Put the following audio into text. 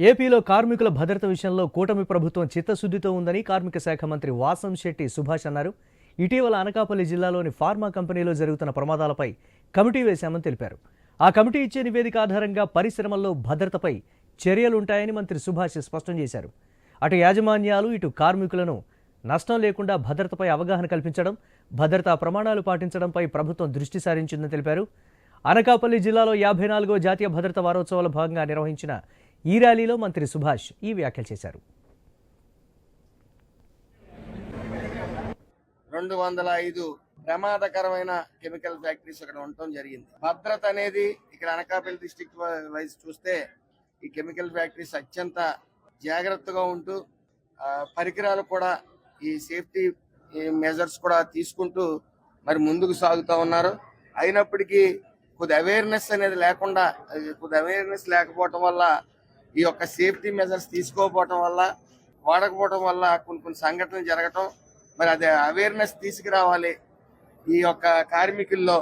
ఏపీలో కార్మికుల భద్రత విషయంలో కూటమి ప్రభుత్వం చిత్తశుద్ధితో ఉందని కార్మిక శాఖ మంత్రి వాసం శెట్టి సుభాష్ అన్నారు. ఇటీవల అనకాపల్లి జిల్లాలోని ఫార్మా కంపెనీలో జరుగుతున్న ప్రమాదాలపై కమిటీ వేశామని తెలిపారు. ఆ కమిటీ ఇచ్చే నివేదిక ఆధారంగా పరిశ్రమల్లో భద్రతపై చర్యలుంటాయని మంత్రి సుభాష్ స్పష్టం చేశారు. అటు యాజమాన్యాలు ఇటు కార్మికులను నష్టం లేకుండా భద్రతపై అవగాహన కల్పించడం భద్రతా ప్రమాణాలు పాటించడంపై ప్రభుత్వం దృష్టి సారించిందని తెలిపారు. అనకాపల్లి జిల్లాలో యాభై నాలుగో జాతీయ భద్రతా వారోత్సవాల భాగంగా నిర్వహించిన ఈ ర్యాలీలో మంత్రి సుభాష్ ఈ వ్యాఖ్యలు చేశారు. రెండు వందల ఐదు ప్రమాదకరమైన కెమికల్ ఫ్యాక్టరీస్ అక్కడ ఉండటం జరిగింది. భద్రత అనేది ఇక్కడ అనకాపల్లి డిస్టిక్ వైజ్ చూస్తే ఈ కెమికల్ ఫ్యాక్టరీస్ అత్యంత జాగ్రత్తగా ఉంటూ పరికరాలు కూడా ఈ సేఫ్టీ మెజర్స్ కూడా తీసుకుంటూ మరి ముందుకు సాగుతూ ఉన్నారు. అయినప్పటికీ కొద్ది అవేర్నెస్ అనేది లేకుండా కొద్ది అవేర్నెస్ లేకపోవటం వల్ల ఈ యొక్క సేఫ్టీ మెజర్స్ తీసుకోకపోవటం వల్ల వాడకపోవటం వల్ల కొన్ని కొన్ని సంఘటనలు జరగటం మరి అదే అవేర్నెస్ తీసుకురావాలి ఈ యొక్క కార్మికుల్లో.